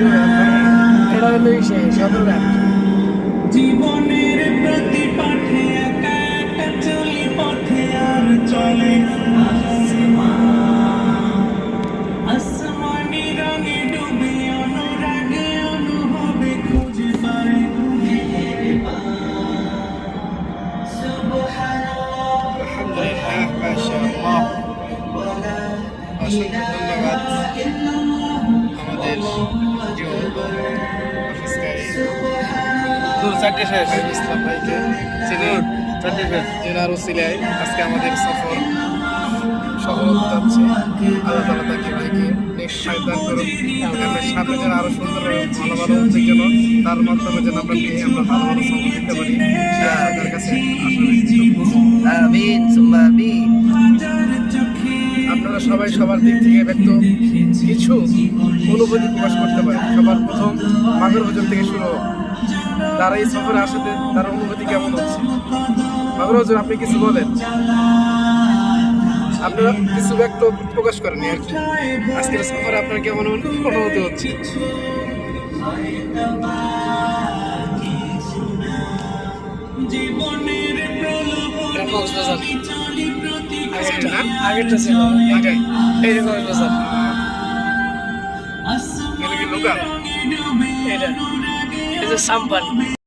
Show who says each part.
Speaker 1: Motherland
Speaker 2: জীবনের প্রতি পাঠে একা একা চলি পথে আর চলে আসমানি রঙে ডুবে অনুরাগে অনুভবে খুঁজে পায়
Speaker 1: আমাদের
Speaker 3: চারটে শেষ।
Speaker 1: ইসলাম ভাইকে যিনি
Speaker 3: চারটে শেষ।
Speaker 1: জেনার উসিলায় আজকে আমাদের সফর সফলতা যাচ্ছে আল্লাহ তালা তাকে ভাইকে ফাইভ দান করুন আগামী সামনে যেন আরও সুন্দর ভালো ভালো উদ্যোগ যেন তার মাধ্যমে যেন আমরা পেয়ে আমরা ভালো ভালো সফল দিতে পারি। সেটা আপনাদের কাছে
Speaker 3: আমিন সুম্মা আমিন।
Speaker 1: আপনারা সবাই সবার দিক থেকে ব্যক্ত। কিছু অনুভূতি প্রকাশ করতে পারেন। সবার প্রথম মাঘের ভোজন থেকে শুরু হোক। তারা এই সফরে আসাতে তার অনুভূতি কেমন হচ্ছে? বছর আপনি কিছু বলেন? আপনারা কিছু ব্যক্ত প্রকাশ করেন আর কি। আজকের সফরে আপনার কেমন অনু- অনুভূতি হচ্ছে। আগেরটা
Speaker 3: ছিল
Speaker 1: আগে
Speaker 3: এই যে
Speaker 1: এটা। কি লোকাল
Speaker 2: রঙে